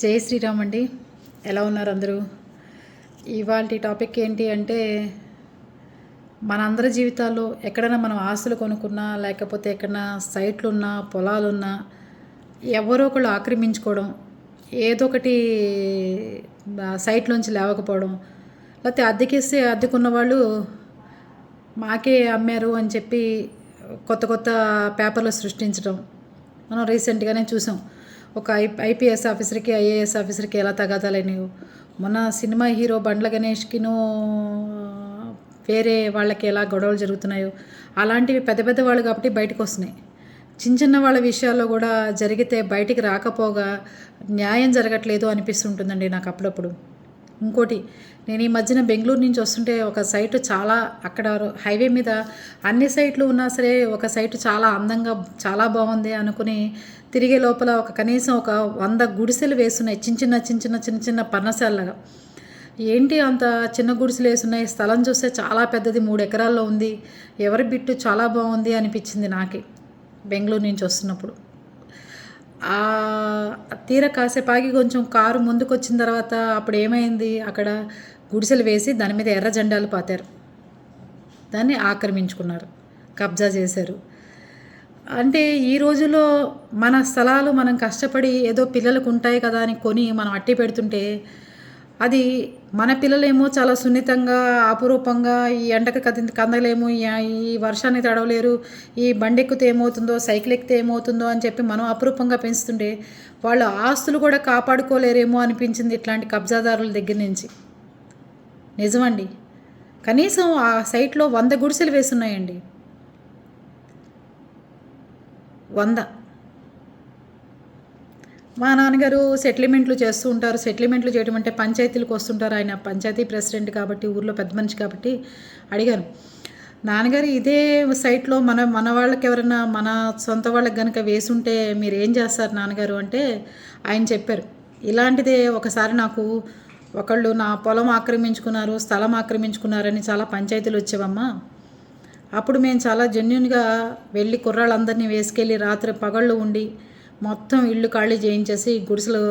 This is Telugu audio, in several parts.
జై శ్రీరామ్ అండి. ఎలా ఉన్నారు అందరూ? ఇవాళ టాపిక్ ఏంటి అంటే మనందరి జీవితాల్లో ఎక్కడైనా మనం ఆస్తులు కొనుక్కున్నా లేకపోతే ఎక్కడైనా సైట్లున్నా పొలాలున్నా ఎవరో ఒకళ్ళు ఆక్రమించుకోవడం ఏదో ఒకటి సైట్లోంచి లేవకపోవడం లేకపోతే అద్దెకిస్తే అద్దెకున్న వాళ్ళు మాకే అమ్మారు అని చెప్పి కొత్త కొత్త పేపర్లు సృష్టించడం మనం రీసెంట్గానే చూసాం. ఒక ఐ ఐపీఎస్ ఆఫీసర్కి ఐఏఎస్ ఆఫీసర్కి ఎలా తగాదాలైనవి మొన్న సినిమా హీరో బండ్ల గణేష్కిను వేరే వాళ్ళకి ఎలా గొడవలు జరుగుతున్నాయో. అలాంటివి పెద్ద పెద్ద వాళ్ళు కాబట్టి బయటకు వస్తున్నాయి చిన్న చిన్న వాళ్ళ విషయాల్లో కూడా జరిగితే బయటికి రాకపోగా న్యాయం జరగట్లేదు అనిపిస్తుంటుందండి నాకు అప్పుడప్పుడు. ఇంకోటి నేను ఈ మధ్యన బెంగళూరు నుంచి వస్తుంటే ఒక సైట్ చాలా అక్కడ హైవే మీద అన్ని సైట్లు ఉన్నా సరే ఒక సైట్ చాలా అందంగా చాలా బాగుంది అనుకుని తిరిగే లోపల ఒక కనీసం ఒక వంద గుడిసెలు వేస్తున్నాయి చిన్న చిన్న చిన్న చిన్న చిన్న చిన్న పర్ణశాలగా ఏంటి అంత చిన్న గుడిసెలు వేస్తున్నాయి? స్థలం చూస్తే చాలా పెద్దది మూడు ఎకరాల్లో ఉంది. ఎవరి బిట్టు చాలా బాగుంది అనిపించింది నాకే బెంగళూరు నుంచి వస్తున్నప్పుడు. తీర కాసేపాగి కొంచెం కారు ముందుకు వచ్చిన తర్వాత అప్పుడు ఏమైంది అక్కడ గుడిసెలు వేసి దాని మీద ఎర్ర జెండాలు పాతారు. దాన్ని ఆక్రమించుకున్నారు. కబ్జా చేశారు. అంటే ఈ రోజుల్లో మన స్థలాలు మనం కష్టపడి ఏదో పిల్లలకు ఉంటాయి కదా అని కొని మనం అట్టి పెడుతుంటే అది మన పిల్లలేమో చాలా సున్నితంగా అపురూపంగా ఈ ఎండకు కది కందలేము ఈ వర్షాన్ని తడవలేరు ఈ బండి ఎక్కితే ఏమవుతుందో సైకిల్ ఎక్కితే ఏమవుతుందో అని చెప్పి మనం అపురూపంగా పెంచుతుంటే వాళ్ళు ఆస్తులు కూడా కాపాడుకోలేరేమో అనిపించింది ఇట్లాంటి కబ్జాదారుల దగ్గర నుంచి. నిజమండి. కనీసం ఆ సైట్లో వంద గుడిసెలు వేస్తున్నాయండి వంద. మా నాన్నగారు సెటిల్మెంట్లు చేస్తూ ఉంటారు. సెటిల్మెంట్లు చేయడం అంటే పంచాయతీలకు వస్తుంటారు. ఆయన పంచాయతీ ప్రెసిడెంట్ కాబట్టి ఊర్లో పెద్ద మనిషి కాబట్టి అడిగాను నాన్నగారు ఇదే సైట్లో మన మన వాళ్ళకి ఎవరైనా మన సొంత వాళ్ళకి కనుక వేసుంటే మీరు ఏం చేస్తారు నాన్నగారు అంటే ఆయన చెప్పారు. ఇలాంటిదే ఒకసారి నాకు ఒకళ్ళు నా పొలం ఆక్రమించుకున్నారు స్థలం ఆక్రమించుకున్నారని చాలా పంచాయతీలు వచ్చేవమ్మా. అప్పుడు మేము చాలా జెన్యున్గా వెళ్ళి కుర్రాళ్ళందరినీ వేసుకెళ్ళి రాత్రి పగళ్ళు ఉండి మొత్తం ఇల్లు ఖాళీ చేయించేసి గుడిసెలు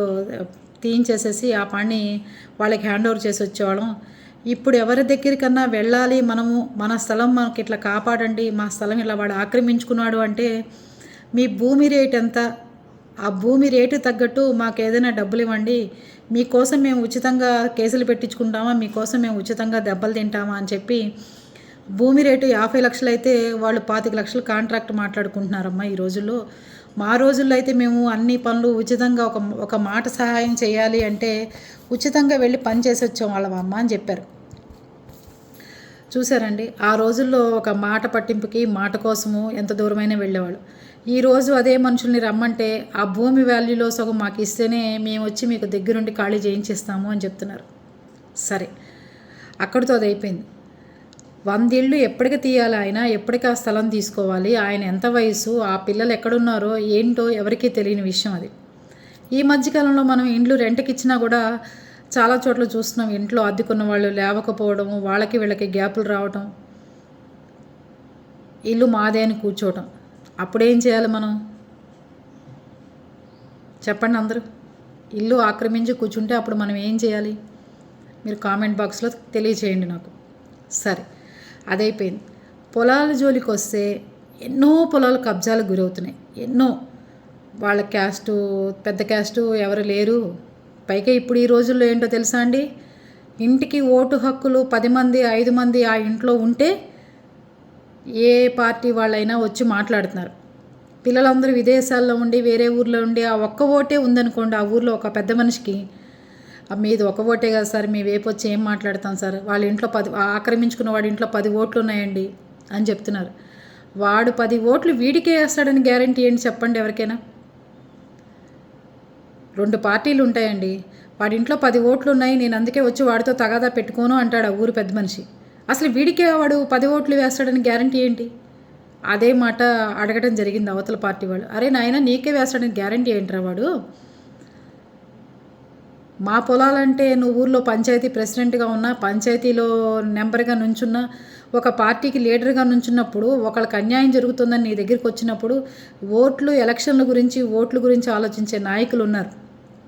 తీయించేసేసి ఆ పని వాళ్ళకి హ్యాండ్ ఓవర్ చేసి వచ్చేవాళ్ళం. ఇప్పుడు ఎవరి దగ్గరికన్నా వెళ్ళాలి మనము మన స్థలం మనకి ఇట్లా కాపాడండి మా స్థలం ఇలా వాడు ఆక్రమించుకున్నాడు అంటే మీ భూమి రేట్ ఎంత? ఆ భూమి రేటు తగ్గట్టు మాకు ఏదైనా డబ్బులు ఇవ్వండి. మీకోసం మేము ఉచితంగా కేసులు పెట్టించుకుంటామా? మీకోసం మేము ఉచితంగా దెబ్బలు తింటామా? అని చెప్పి భూమి రేటు యాభై లక్షలు అయితే వాళ్ళు పాతిక లక్షలు కాంట్రాక్ట్ మాట్లాడుకుంటున్నారమ్మా ఈ రోజుల్లో. మా రోజుల్లో అయితే మేము అన్ని పనులు ఉచితంగా ఒక ఒక మాట సహాయం చేయాలి అంటే ఉచితంగా వెళ్ళి పని చేసి వచ్చాం వాళ్ళమ్మ అని చెప్పారు. చూసారండి? ఆ రోజుల్లో ఒక మాట పట్టింపుకి మాట కోసము ఎంత దూరమైనా వెళ్ళేవాళ్ళు. ఈరోజు అదే మనుషుల్ని రమ్మంటే ఆ భూమి వాల్యూలో సగం మాకు ఇస్తేనే మేము వచ్చి మీకు దగ్గరుండి ఖాళీ చేయించేస్తాము అని చెప్తున్నారు. సరే అక్కడితో అది అయిపోయింది. వందేళ్ళు ఎప్పటికి తీయాలి ఆయన? ఎప్పటికి ఆ స్థలం తీసుకోవాలి? ఆయన ఎంత వయసు? ఆ పిల్లలు ఎక్కడున్నారో? ఏంటో ఎవరికీ తెలియని విషయం అది. ఈ మధ్యకాలంలో మనం ఇండ్లు రెంట్కి ఇచ్చినా కూడా చాలా చోట్ల చూస్తున్నాం. ఇంట్లో అద్దెకున్న వాళ్ళు లేవకపోవడం వాళ్ళకి వీళ్ళకి గ్యాపులు రావటం ఇల్లు మాదే అని కూర్చోవటం. అప్పుడేం చేయాలి మనం? చెప్పండి అందరూ. ఇల్లు ఆక్రమించి కూర్చుంటే అప్పుడు మనం ఏం చేయాలి? మీరు కామెంట్ బాక్స్లో తెలియచేయండి నాకు. సరే. అదైపోయింది. పొలాల జోలికి వస్తే ఎన్నో పొలాలు కబ్జాలకు గురవుతున్నాయి. ఎన్నో. వాళ్ళ క్యాస్టు పెద్ద క్యాస్టు ఎవరు లేరు. పైగా ఇప్పుడు ఈ రోజుల్లో ఏంటో తెలుసా అండి? ఇంటికి ఓటు హక్కులు పది మంది ఐదు మంది ఆ ఇంట్లో ఉంటే ఏ పార్టీ వాళ్ళైనా వచ్చి మాట్లాడుతున్నారు. పిల్లలందరూ విదేశాల్లో ఉండి వేరే ఊర్లో ఉండి ఆ ఒక్క ఓటే ఉందనుకోండి ఆ ఊర్లో ఒక పెద్ద మనిషికి మీది ఒక ఓటే కదా సార్ మీ వేపు వచ్చి ఏం మాట్లాడతాం సార్? వాళ్ళ ఇంట్లో పది ఆక్రమించుకున్న వాడి ఇంట్లో పది ఓట్లు ఉన్నాయండి అని చెప్తున్నారు. వాడు పది ఓట్లు వీడికే వేస్తాడని గ్యారంటీ ఏంటి చెప్పండి ఎవరికైనా? రెండు పార్టీలు ఉంటాయండి. వాడి ఇంట్లో పది ఓట్లు ఉన్నాయి నేను అందుకే వచ్చి వాడితో తగాదా పెట్టుకోను అంటాడు ఆ ఊరు పెద్ద మనిషి. అసలు వీడికే వాడు పది ఓట్లు వేస్తాడని గ్యారంటీ ఏంటి? అదే మాట అడగడం జరిగింది అవతల పార్టీ వాళ్ళు. అరే నాయన నీకే వేస్తాడని గ్యారంటీ ఏంట్రా వాడు? మా పొలాలంటే నువ్వు ఊర్లో పంచాయతీ ప్రెసిడెంట్గా ఉన్నా పంచాయతీలో నెంబర్గా నుంచున్నా ఒక పార్టీకి లీడర్గా నుంచున్నప్పుడు ఒకళ్ళకి అన్యాయం జరుగుతుందని నీ దగ్గరికి వచ్చినప్పుడు ఓట్లు ఎలక్షన్ల గురించి ఓట్ల గురించి ఆలోచించే నాయకులు ఉన్నారు.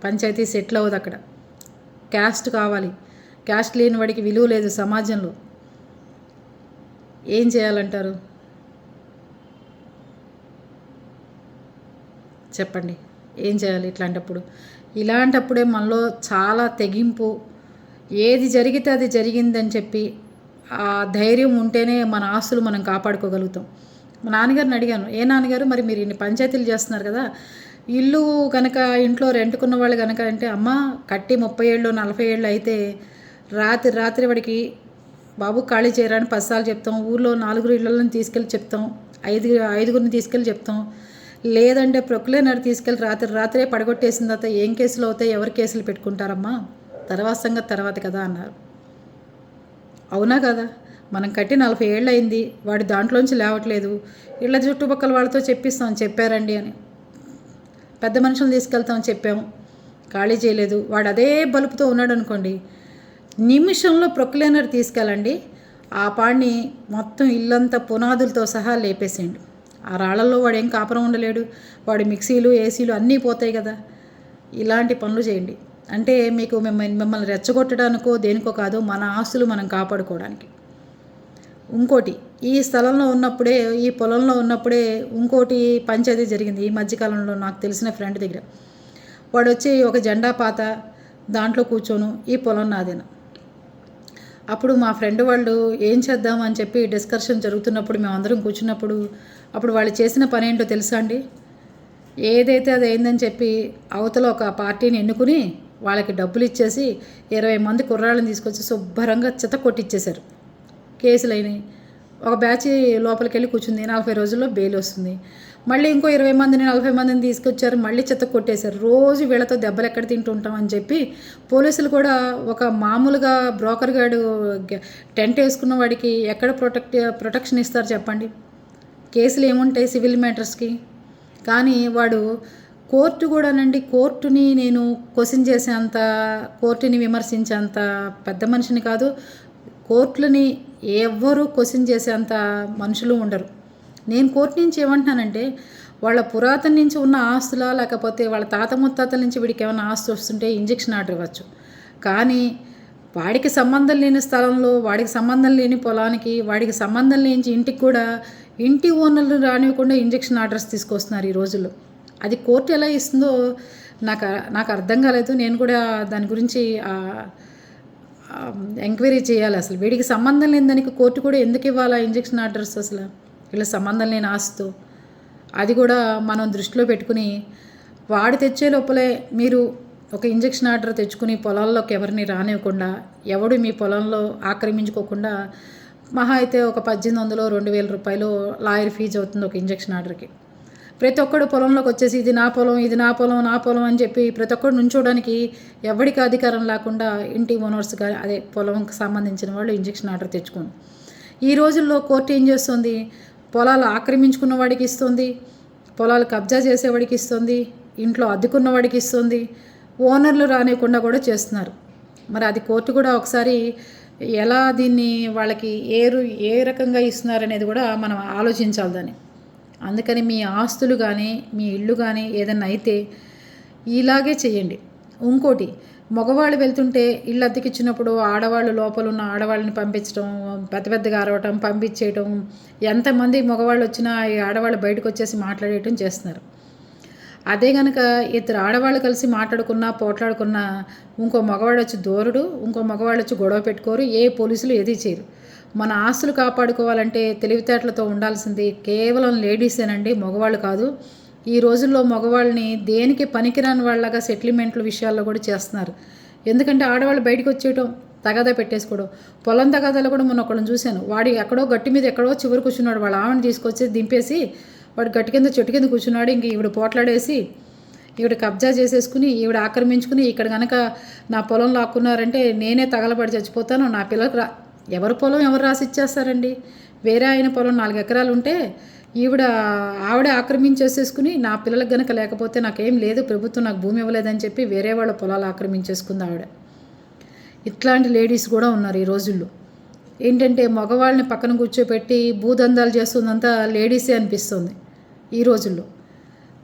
పంచాయతీ సెటిల్ అవ్వదు అక్కడ. క్యాస్ట్ కావాలి. క్యాస్ట్ లేని వాడికి విలువ లేదు సమాజంలో. ఏం చేయాలంటారు? చెప్పండి. ఏం చేయాలి ఇట్లాంటప్పుడు? ఇలాంటప్పుడే మనలో చాలా తెగింపు. ఏది జరిగితే అది జరిగిందని చెప్పి ఆ ధైర్యం ఉంటేనే మన ఆస్తులు మనం కాపాడుకోగలుగుతాం. మా నాన్నగారిని అడిగాను ఏ నాన్నగారు? మరి మీరు ఇన్ని పంచాయతీలు చేస్తున్నారు కదా. ఇల్లు కనుక ఇంట్లో రెంట్కున్న వాళ్ళు కనుక అంటే అమ్మ కట్టి ముప్పై ఏళ్ళు నలభై ఏళ్ళు అయితే రాత్రి రాత్రి వాడికి బాబు ఖాళీ చేయరాని పదిసార్లు చెప్తాం. ఊర్లో నాలుగురు ఇళ్ళని తీసుకెళ్ళి చెప్తాం. ఐదు ఐదుగురిని తీసుకెళ్ళి చెప్తాం. లేదంటే ప్రొక్లేనర్ తీసుకెళ్ళి రాత్రి రాత్రే పడగొట్టేసిన తర్వాత ఏం కేసులు అవుతాయి ఎవరు కేసులు పెట్టుకుంటారమ్మా? తర్వాత సంగతి తర్వాత కదా అన్నారు. అవునా కదా? మనం కట్టి నలభై ఏళ్ళు అయింది వాడి దాంట్లోంచి లేవట్లేదు. ఇళ్ళ చుట్టుపక్కల వాళ్ళతో చెప్పిస్తాం చెప్పారండి అని. పెద్ద మనుషులు తీసుకెళ్తాం చెప్పాము ఖాళీ చేయలేదు. వాడు అదే బలుపుతో ఉన్నాడు అనుకోండి నిమిషంలో ప్రొక్లేనర్ తీసుకెళ్ళండి. ఆ పాడిని మొత్తం ఇల్లంతా పునాదులతో సహా లేపేసేయండి. ఆ రాళ్ళల్లో వాడు ఏం కాపురం ఉండలేడు. వాడి మిక్సీలు ఏసీలు అన్నీ పోతాయి కదా. ఇలాంటి పనులు చేయండి. అంటే మీకు మిమ్మల్ని మిమ్మల్ని రెచ్చగొట్టడానికో దేనికో కాదు మన ఆస్తులు మనం కాపాడుకోవడానికి. ఇంకోటి ఈ స్థలంలో ఉన్నప్పుడే ఈ పొలంలో ఉన్నప్పుడే ఇంకోటి పంచాయతీ జరిగింది. ఈ మధ్యకాలంలో నాకు తెలిసిన ఫ్రెండ్ దగ్గర. వాడు వచ్చి ఒక జెండా పాత దాంట్లో కూర్చోను. ఈ పొలం నాదేనా. అప్పుడు మా ఫ్రెండ్ వాళ్ళు ఏం చేద్దాం అని చెప్పి డిస్కషన్ జరుగుతున్నప్పుడు మేము అందరం కూర్చున్నప్పుడు అప్పుడు వాళ్ళు చేసిన పని ఏంటో తెలుసా అండి? ఏదైతే అది అయిందని చెప్పి అవతల ఒక పార్టీని ఎన్నుకుని వాళ్ళకి డబ్బులు ఇచ్చేసి ఇరవై మంది కుర్రాళ్ళని తీసుకొచ్చి శుభ్రంగా చిత కొట్టిచ్చేశారు. కేసులు అయినాయి. ఒక బ్యాచ్ లోపలికి వెళ్ళి కూర్చుంది. నలభై రోజుల్లో బెయిల్ వస్తుంది. మళ్ళీ ఇంకో ఇరవై మందిని నలభై మందిని తీసుకొచ్చారు. మళ్ళీ చెత్త కొట్టేశారు. రోజు వీళ్ళతో దెబ్బలు ఎక్కడ తింటుంటాం అని చెప్పి పోలీసులు కూడా ఒక మామూలుగా బ్రోకర్ గాడు టెంట్ వేసుకున్న వాడికి ఎక్కడ ప్రొటెక్ట్ ప్రొటెక్షన్ ఇస్తారు చెప్పండి? కేసులు ఏముంటాయి సివిల్ మ్యాటర్స్కి? కానీ వాడు కోర్టు కూడానండి కోర్టుని నేను క్వశ్చన్ చేసేంత కోర్టుని విమర్శించేంత పెద్ద మనిషిని కాదు కోర్టులని ఎవ్వరూ క్వశ్చన్ చేసేంత మనుషులు ఉండరు. నేను కోర్టు నుంచి ఏమంటున్నానంటే వాళ్ళ పురాతన నుంచి ఉన్న ఆస్తులా లేకపోతే వాళ్ళ తాత ముత్తాతల నుంచి వీడికి ఏమైనా ఆస్తి వస్తుంటే ఇంజక్షన్ ఆర్డర్ ఇవ్వచ్చు. కానీ వాడికి సంబంధం లేని స్థలంలో వాడికి సంబంధం లేని పొలానికి వాడికి సంబంధం లేని ఇంటికి కూడా ఇంటి ఓనర్లు రానివ్వకుండా ఇంజక్షన్ ఆర్డర్స్ తీసుకొస్తున్నారు ఈ రోజుల్లో. అది కోర్టు ఎలా ఇస్తుందో నాకు నాకు అర్థం కాలేదు. నేను కూడా దాని గురించి ఎంక్వైరీ చేయాలి అసలు. వీడికి సంబంధం లేని దానికి కోర్టు కూడా ఎందుకు ఇవ్వాలా ఇంజక్షన్ ఆర్డర్స్ అసలు? వీళ్ళ సంబంధం లేని ఆశతో అది కూడా మనం దృష్టిలో పెట్టుకుని వాడు తెచ్చే లోపలే మీరు ఒక ఇంజక్షన్ ఆర్డర్ తెచ్చుకుని పొలాల్లోకి ఎవరిని రానివ్వకుండా ఎవడు మీ పొలంలో ఆక్రమించుకోకుండా మహా అయితే ఒక పద్దెనిమిది వందలు రెండు వేల రూపాయలు లాయర్ ఫీజు అవుతుంది ఒక ఇంజక్షన్ ఆర్డర్కి. ప్రతి ఒక్కడు పొలంలోకి వచ్చేసి ఇది నా పొలం ఇది నా పొలం నా పొలం అని చెప్పి ప్రతి ఒక్కడు నుంచోడానికి ఎవరికి అధికారం లేకుండా ఇంటి ఓనర్స్ కానీ అదే పొలంకి సంబంధించిన వాళ్ళు ఇంజక్షన్ ఆర్డర్ తెచ్చుకోండి ఈ రోజుల్లో కోర్టు ఏం చేస్తుంది? పొలాలు ఆక్రమించుకున్న వాడికి ఇస్తుంది పొలాలు కబ్జా చేసేవాడికి ఇస్తుంది ఇంట్లో అద్దుకున్న వాడికి ఇస్తుంది ఓనర్లు రానివ్వకుండా కూడా చేస్తున్నారు. మరి అది కోర్టు కూడా ఒకసారి ఎలా దీన్ని వాళ్ళకి ఏ ఏ రకంగా ఇస్తున్నారు అనేది కూడా మనం ఆలోచించాలి దాన్ని. అందుకని మీ ఆస్తులు కానీ మీ ఇల్లు కానీ ఏదైనా అయితే ఇలాగే చేయండి. ఇంకోటి మగవాళ్ళు వెళ్తుంటే ఇల్లు అద్దెకిచ్చినప్పుడు ఆడవాళ్ళు లోపల ఉన్న ఆడవాళ్ళని పంపించడం పెద్ద పెద్దగా అరవటం పంపించేయటం ఎంతమంది మగవాళ్ళు వచ్చినా ఈ ఆడవాళ్ళు బయటకు వచ్చేసి మాట్లాడేయటం చేస్తున్నారు. అదే కనుక ఇద్దరు ఆడవాళ్ళు కలిసి మాట్లాడుకున్నా పోట్లాడుకున్నా ఇంకో మగవాడు వచ్చి దూరడు ఇంకో మగవాడు వచ్చి గొడవ పెట్టుకోరు ఏ పోలీసులు ఏది చేయరు. మన ఆస్తులు కాపాడుకోవాలంటే తెలివితేటలతో ఉండాల్సింది కేవలం లేడీసేనండి మగవాళ్ళు కాదు. ఈ రోజుల్లో మగవాళ్ళని దేనికి పనికిరాని వాళ్ళగా సెటిల్మెంట్ల విషయాల్లో కూడా చేస్తున్నారు. ఎందుకంటే ఆడవాళ్ళు బయటకు వచ్చేయటం తగాదా పెట్టేసుకోవడం పొలం తగాదాలు కూడా మొన్న ఒకళ్ళని చూశాను. వాడి ఎక్కడో గట్టి మీద ఎక్కడో చివరి కూర్చున్నాడు. వాళ్ళ ఆవిడని తీసుకొచ్చి దింపేసి వాడు గట్టి కింద చెట్టు కింద కూర్చున్నాడు. ఇంక ఈవిడ పోట్లాడేసి ఈవిడ కబ్జా చేసేసుకుని ఈవిడ ఆక్రమించుకుని ఇక్కడ కనుక నా పొలం లాక్కున్నారంటే నేనే తగలబడి చచ్చిపోతాను. నా పిల్లలకు రా ఎవరి పొలం ఎవరు రాసి ఇచ్చేస్తారండి? వేరే ఆయన పొలం నాలుగు ఎకరాలు ఉంటే ఈవిడ ఆవిడ ఆక్రమించేసేసుకుని నా పిల్లలకు గనక లేకపోతే నాకేం లేదు ప్రభుత్వం నాకు భూమి ఇవ్వలేదని చెప్పి వేరే వాళ్ళ పొలాలు ఆక్రమించేసుకుంది ఆవిడ. ఇట్లాంటి లేడీస్ కూడా ఉన్నారు ఈ రోజుల్లో. ఏంటంటే మగవాళ్ళని పక్కన కూర్చోపెట్టి భూదందాలు చేస్తుందంతా లేడీసే అనిపిస్తుంది ఈ రోజుల్లో.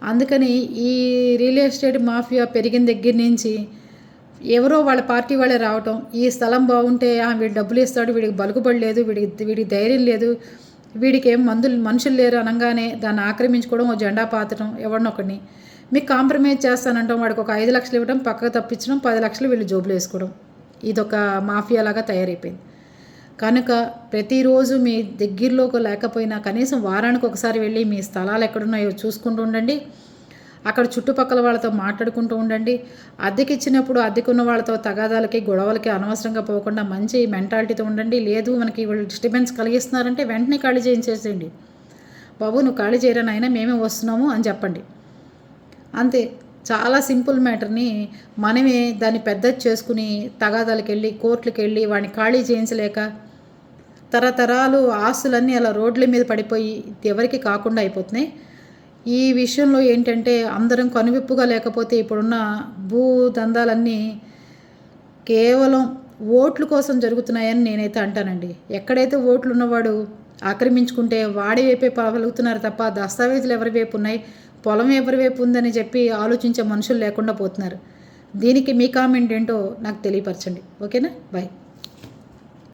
అందుకని ఈ రియల్ ఎస్టేట్ మాఫియా పెరిగిన దగ్గర నుంచి ఎవరో వాళ్ళ పార్టీ వాళ్ళే రావటం ఈ స్థలం బాగుంటే "ఆ, వీడు డబ్బులు ఇస్తాడు వీడికి బలుకుబడి లేదు వీడికి వీడికి ధైర్యం లేదు వీడికి ఏం మందులు మనుషులు లేరు అనగానే దాన్ని ఆక్రమించుకోవడం ఓ జెండా పాతడం ఎవరినొకడిని మీకు కాంప్రమైజ్ చేస్తానంటాం వాడికి ఒక ఐదు లక్షలు ఇవ్వడం పక్కకు తప్పించడం పది లక్షలు వీళ్ళు జోబులు వేసుకోవడం. ఇదొక మాఫియా లాగా తయారైపోయింది. కనుక ప్రతిరోజు మీ దగ్గరలోకి లేకపోయినా కనీసం వారానికి ఒకసారి వెళ్ళి మీ స్థలాలు ఎక్కడున్నాయో చూసుకుంటూ ఉండండి. అక్కడ చుట్టుపక్కల వాళ్ళతో మాట్లాడుకుంటూ ఉండండి. అద్దెకిచ్చినప్పుడు అద్దెకున్న వాళ్ళతో తగాదాలకి గొడవలకి అనవసరంగా పోకుండా మంచి మెంటాలిటీతో ఉండండి. లేదు మనకి వాళ్ళు డిస్టర్బెన్స్ కలిగిస్తున్నారంటే వెంటనే ఖాళీ చేయించేసేయండి. బాబు నువ్వు ఖాళీ చేయరా మేమే వస్తున్నాము అని చెప్పండి. అంతే. చాలా సింపుల్ మ్యాటర్ని మనమే దాన్ని పెద్దది చేసుకుని తగాదాలకు వెళ్ళి కోర్టులకు వెళ్ళి వాడిని ఖాళీ చేయించలేక తరతరాలు ఆస్తులన్నీ అలా రోడ్ల మీద పడిపోయి ఎవరికి కాకుండా అయిపోతున్నాయి. ఈ విషయంలో ఏంటంటే అందరం కనువిప్పుగా లేకపోతే ఇప్పుడున్న భూ దందాలన్నీ కేవలం ఓట్ల కోసం జరుగుతున్నాయని నేనైతే అంటానండి. ఎక్కడైతే ఓట్లు ఉన్నవాడు ఆక్రమించుకుంటే వాడి వైపే పగలుగుతున్నారు తప్ప దస్తావేజులు ఎవరి వైపు ఉన్నాయి పొలం ఎవరి వైపు ఉందని చెప్పి ఆలోచించే మనుషులు లేకుండా పోతున్నారు. దీనికి మీ కామెంట్ ఏంటో నాకు తెలియపరచండి. ఓకేనా? బాయ్.